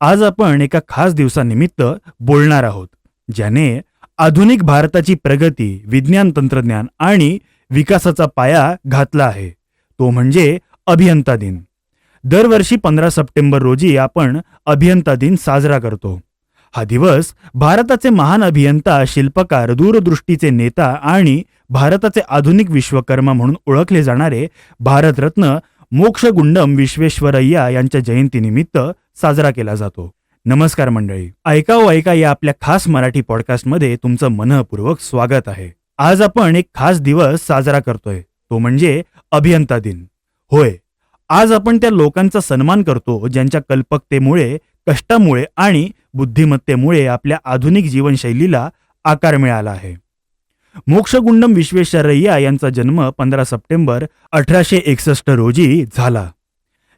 आज आपण एका खास दिवसानिमित्त बोलणार आहोत ज्याने आधुनिक भारताची प्रगती विज्ञान तंत्रज्ञान आणि विकासाचा पाया घातला आहे. तो म्हणजे अभियंता दिन. दरवर्षी पंधरा सप्टेंबर रोजी आपण अभियंता दिन साजरा करतो. हा दिवस भारताचे महान अभियंता शिल्पकार दूरदृष्टीचे नेता आणि भारताचे आधुनिक विश्वकर्मा म्हणून ओळखले जाणारे भारतरत्न मोक्षगुंडम विश्वेश्वरय्या यांच्या जयंतीनिमित्त साजरा केला जातो. नमस्कार मंडळी. ऐकाव ऐका या आपल्या खास मराठी पॉडकास्टमध्ये तुमचं मनपूर्वक स्वागत आहे. आज आपण एक खास दिवस साजरा करतोय. तो म्हणजे अभियंता दिन. होय. आज आपण त्या लोकांचा सन्मान करतो ज्यांच्या कल्पकतेमुळे कष्टामुळे आणि बुद्धिमत्तेमुळे आपल्या आधुनिक जीवनशैलीला आकार मिळाला आहे. मोक्षगुंडम विश्वेश्वरय्या यांचा जन्म पंधरा सप्टेंबर अठराशे एकसष्ट रोजी झाला.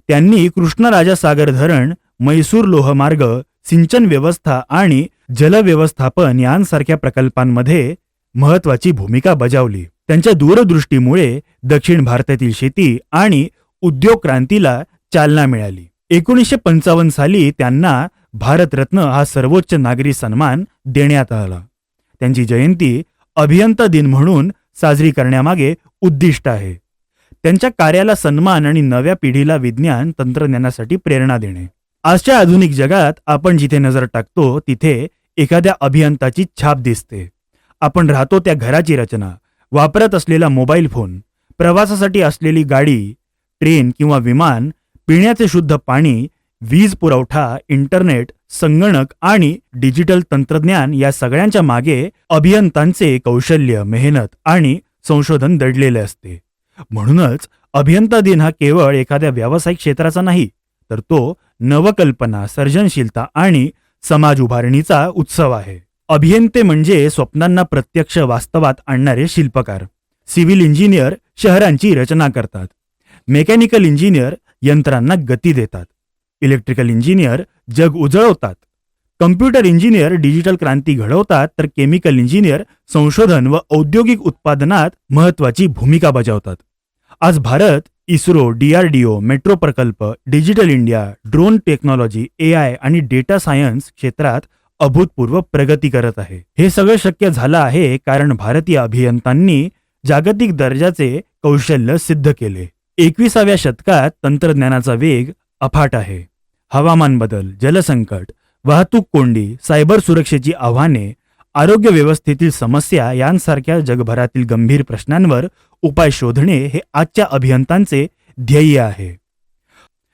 त्यांनी कृष्णराजा सागर धरण मैसूर लोहमार्ग सिंचन व्यवस्था आणि जलव्यवस्थापन यांसारख्या प्रकल्पांमध्ये महत्वाची भूमिका बजावली. त्यांच्या दूरदृष्टीमुळे दक्षिण भारतातील शेती आणि उद्योग क्रांतीला चालना मिळाली. एकोणीसशे पंचावन्न साली त्यांना भारतरत्न हा सर्वोच्च नागरी सन्मान देण्यात आला. त्यांची जयंती अभियंता दिन म्हणून साजरी करण्यामागे उद्दिष्ट आहे. त्यांच्या कार्याला सन्मान आणि नव्या पिढीला विज्ञान तंत्रज्ञानासाठी प्रेरणा देणे. आजच्या आधुनिक जगात आपण जिथे नजर टाकतो तिथे एखाद्या अभियंताची छाप दिसते. आपण राहतो त्या घराची रचना वापरत असलेला मोबाईल फोन प्रवासासाठी असलेली गाडी ट्रेन किंवा विमान पिण्याचे शुद्ध पाणी वीज पुरवठा इंटरनेट संगणक आणि डिजिटल तंत्रज्ञान या सगळ्यांच्या मागे अभियंतांचे कौशल्य मेहनत आणि संशोधन दडलेले असते. म्हणूनच अभियंता दिन हा केवळ एखाद्या व्यावसायिक क्षेत्राचा नाही तर तो नवकल्पना सर्जनशीलता आणि समाज उभारणीचा उत्सव आहे. अभियंते म्हणजे स्वप्नांना प्रत्यक्ष वास्तवात आणणारे शिल्पकार. सिव्हिल इंजिनियर शहरांची रचना करतात. मेकॅनिकल इंजिनियर यंत्रांना गती देतात. इलेक्ट्रिकल इंजिनियर जग उजळवतात. कम्प्युटर इंजिनियर डिजिटल क्रांती घडवतात तर केमिकल इंजिनियर संशोधन व औद्योगिक उत्पादनात महत्वाची भूमिका बजावतात. आज भारत इस्रो डीआरडीओ मेट्रो प्रकल्प digital India drone technology A I आणि डेटा सायन्स क्षेत्रात अभूतपूर्व प्रगती करत आहे. हे सगळं शक्य झालं आहे कारण भारतीय अभियंतांनी जागतिक दर्जाचे कौशल्य सिद्ध केले. एकविसाव्या शतकात तंत्रज्ञानाचा वेग अफाट आहे. हवामान बदल जलसंकट वाहतूक कोंडी सायबर सुरक्षेची आव्हाने आरोग्य व्यवस्थेतील समस्या यांसारख्या जगभरातील गंभीर प्रश्नांवर उपाय शोधणे हे आजच्या अभियंतांचे ध्येय आहे.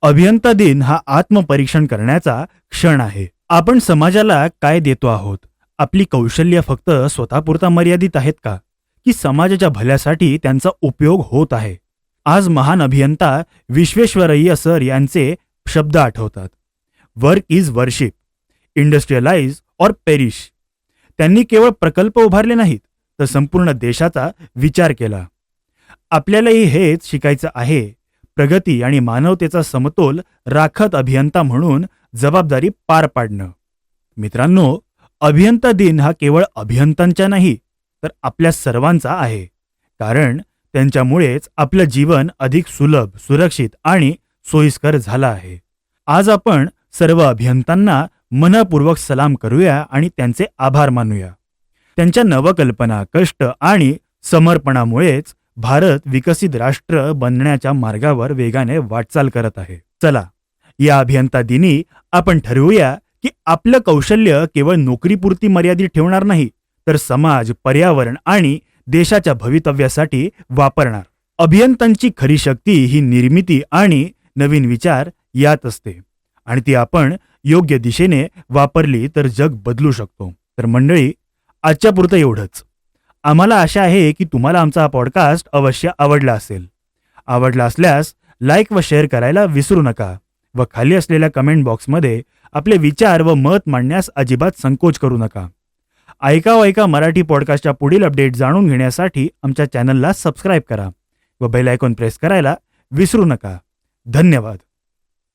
अभियंता दिन हा आत्मपरीक्षण करण्याचा क्षण आहे. आपण समाजाला काय देतो आहोत? आपली कौशल्य फक्त स्वतःपुरता मर्यादित आहेत का? की समाजाच्या भल्यासाठी त्यांचा उपयोग होत आहे? आज महान अभियंता विश्वेश्वरय्य सर यांचे शब्द आठवतात. Work is worship industrialize or perish त्यांनी केवळ प्रकल्प उभारले नाहीत तर संपूर्ण देशाचा विचार केला. आपल्यालाही हेच शिकायचं आहे. प्रगती आणि मानवतेचा समतोल राखत अभियंता म्हणून जबाबदारी पार पाडणं. मित्रांनो अभियंता दिन हा केवळ अभियंतांच्या नाही तर आपल्या सर्वांचा आहे. कारण त्यांच्यामुळेच आपलं जीवन अधिक सुलभ सुरक्षित आणि सोयीस्कर झालं आहे. आज आपण सर्व अभियंतांना मनपूर्वक सलाम करूया आणि त्यांचे आभार मानूया. त्यांच्या नवकल्पना कष्ट आणि समर्पणामुळेच भारत विकसित राष्ट्र बनण्याच्या मार्गावर वेगाने वाटचाल करत आहे. चला या अभियंता दिनी आपण ठरवूया की आपलं कौशल्य केवळ नोकरीपुरती मर्यादित ठेवणार नाही तर समाज पर्यावरण आणि देशाच्या भवितव्यासाठी वापरणार. अभियंतांची खरी शक्ती ही निर्मिती आणि नवीन विचार यात असते. आणि ती आपण योग्य दिशेने वापरली तर जग बदलू शकतो. तर मंडळी आजच्या पुरतं एवढंच. आम्हाला आशा आहे की तुम्हाला आमचा हा पॉडकास्ट अवश्य आवडला असेल. आवडला असल्यास लाईक व शेअर करायला विसरू नका व खाली असलेल्या कमेंट बॉक्समध्ये आपले विचार व मत मांडण्यास अजिबात संकोच करू नका. ऐका व ऐका मराठी पॉडकास्टच्या पुढील अपडेट जाणून घेण्यासाठी आमच्या चॅनलला सबस्क्राईब करा व बेल आयकॉन प्रेस करायला विसरू नका. धन्यवाद.